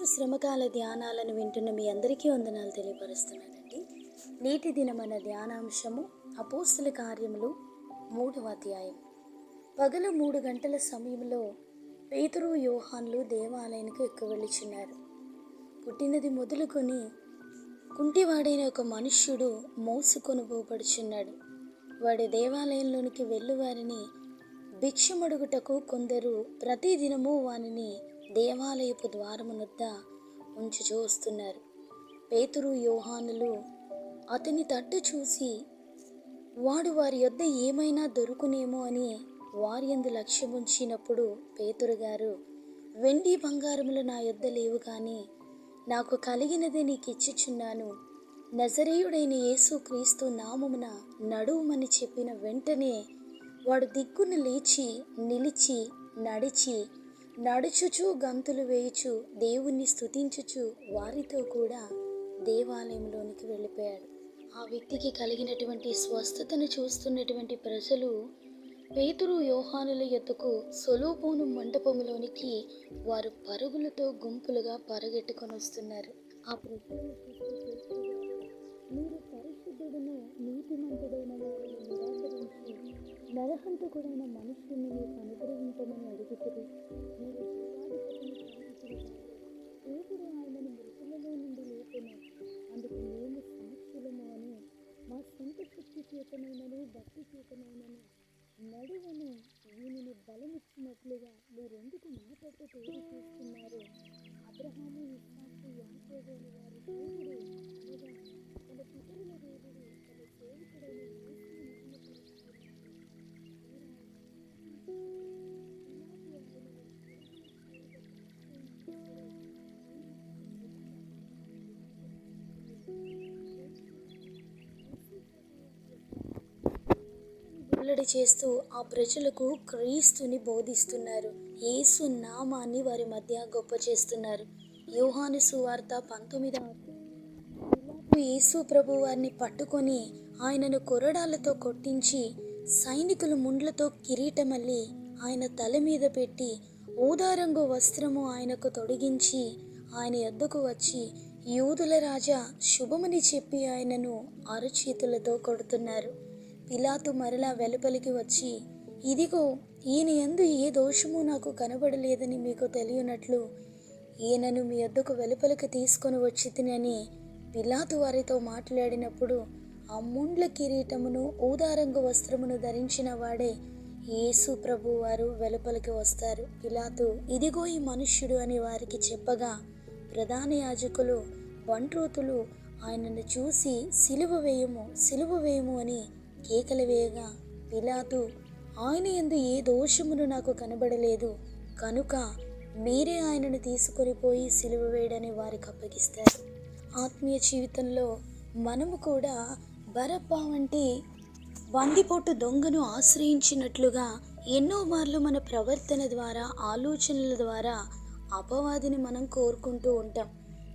క్రీస్తు శ్రమకాల ధ్యానాలను వింటున్న మీ అందరికీ వందనాలు తెలియపరుస్తున్నానండి. నేటి దిన ధ్యానాంశము అపోస్తుల కార్యములు మూడవ అధ్యాయం. పగలు మూడు గంటల సమయంలో పేతురు యోహాన్లు దేవాలయానికి ఎక్కువెళ్ళుచున్నారు పుట్టినది మొదలుకొని కుంటివాడైన ఒక మనుష్యుడు మోసుకొని పోబడుచున్నాడు. వాడి దేవాలయంలోనికి వెళ్ళువారిని భిక్షమడుగుటకు కొందరు ప్రతిదినము వానిని దేవాలయపు ద్వారమునొద్ద ఉంచి చూస్తున్నారు పేతురు యోహానులు అతని తట్టు చూసి వాడు వారి యొద్ద ఏమైనా దొరుకునేమో అని వారి ఎందు లక్ష్యం ఉంచినప్పుడు పేతురు గారు వెండి బంగారములు నా యొద్ద లేవు కానీ నాకు కలిగినదే నీకు ఇచ్చిచున్నాను నజరేయుడైన యేసు క్రీస్తు నామమున నడువుమని చెప్పిన వెంటనే వాడు దిక్కును లేచి నిలిచి నడిచి నడుచుచు గంతులు వేయుచు దేవుణ్ణి స్తుతించుచు వారితో కూడా దేవాలయంలోనికి వెళ్ళిపోయాడు. ఆ వ్యక్తికి కలిగినటువంటి స్వస్థతను చూస్తున్నటువంటి ప్రజలు పేతురు యోహానుల యొద్దకు సొలోపోను మండపంలోనికి వారు పరుగులతో గుంపులుగా పరుగెట్టుకొని వస్తున్నారు. ఆ ప్రజలను మీరు పరిశుద్ధుడును నీతిమంతుడైన వారిని నిరాకరించి నరహంతకుడైన మనుషుల్ని మీకు అనుగ్రహించమని అడుగుతుంది సొంత శక్తి చేతనైనను భక్తి చేతనైనను నడువను వీనిని బలమిచ్చినట్లుగా మీరెందుకు మాటతో తోడు చేస్తున్నారు? అబ్రహాము ఇస్సాకు యాకోబు వారి వెల్లడి చేస్తూ ఆ ప్రజలకు క్రీస్తుని బోధిస్తున్నారు. యేసు నామాన్ని వారి మధ్య గొప్ప చేస్తున్నారు. యోహాను సువార్త పంతొమ్మిదవ యేసు ప్రభు వారిని పట్టుకొని ఆయనను కొరడాలతో కొట్టించి సైనికులు ముండ్లతో కిరీటమల్లి ఆయన తల మీద పెట్టి ఊదారంగు వస్త్రము ఆయనకు తొడిగించి ఆయన ఎద్దకు వచ్చి యూదుల రాజా శుభమని చెప్పి ఆయనను అరచేతులతో కొడుతున్నారు. పిలాతు మరలా వెలుపలికి వచ్చి ఇదిగో ఈయన ఎందు ఏ దోషము నాకు కనబడలేదని మీకు తెలియనట్లు ఈయనను మీ వద్దకు వెలుపలికి తీసుకొని వచ్చి తినని పిలాతు వారితో మాట్లాడినప్పుడు ఆ ముండ్ల కిరీటమును ఊదారంగు వస్త్రమును ధరించిన వాడే యేసు ప్రభు వారు వెలుపలికి వస్తారు. పిలాతు ఇదిగో ఈ మనుష్యుడు అని వారికి చెప్పగా ప్రధాన యాజకులు బంట్రోతులు ఆయనను చూసి సిలువ వేయము సిలువ వేయము అని కేకలు వేయగా పిలాతు ఆయన ఎందు ఏ దోషమును నాకు కనబడలేదు. కనుక మీరే ఆయనను తీసుకొని పోయి సిలువ వేయడని వారికి అప్పగిస్తారు. ఆత్మీయ జీవితంలో మనము కూడా బరప్ప వంటి బందిపోటు దొంగను ఆశ్రయించినట్లుగా ఎన్నో మార్లు మన ప్రవర్తన ద్వారా ఆలోచనల ద్వారా అపవాదిని మనం కోరుకుంటూ ఉంటాం.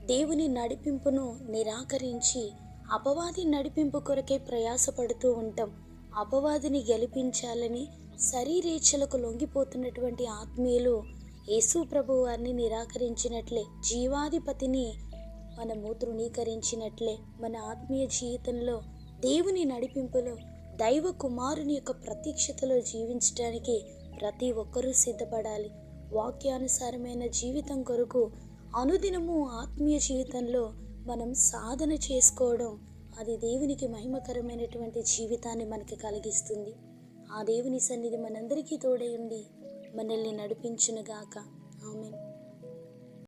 దేవుని నడిపింపును నిరాకరించి అపవాది నడిపింపు కొరకే ప్రయాసపడుతూ ఉంటాం. అపవాదిని గెలిపించాలని శరీరేచ్ఛలకు లొంగిపోతున్నటువంటి ఆత్మీయులు యేసు ప్రభు వారిని నిరాకరించినట్లే జీవాధిపతిని మనము తృణీకరించినట్లే మన ఆత్మీయ జీవితంలో దేవుని నడిపింపులో దైవ కుమారుని యొక్క ప్రత్యక్షతలో జీవించడానికి ప్రతి ఒక్కరూ సిద్ధపడాలి. వాక్యానుసారమైన జీవితం కొరకు అనుదినము ఆత్మీయ జీవితంలో మనం సాధన చేసుకోవడం అది దేవునికి మహిమకరమైనటువంటి జీవితాన్ని మనకి కలిగిస్తుంది. ఆ దేవుని సన్నిధి మనందరికీ తోడై ఉండి మనల్ని నడిపించునుగాక. గాక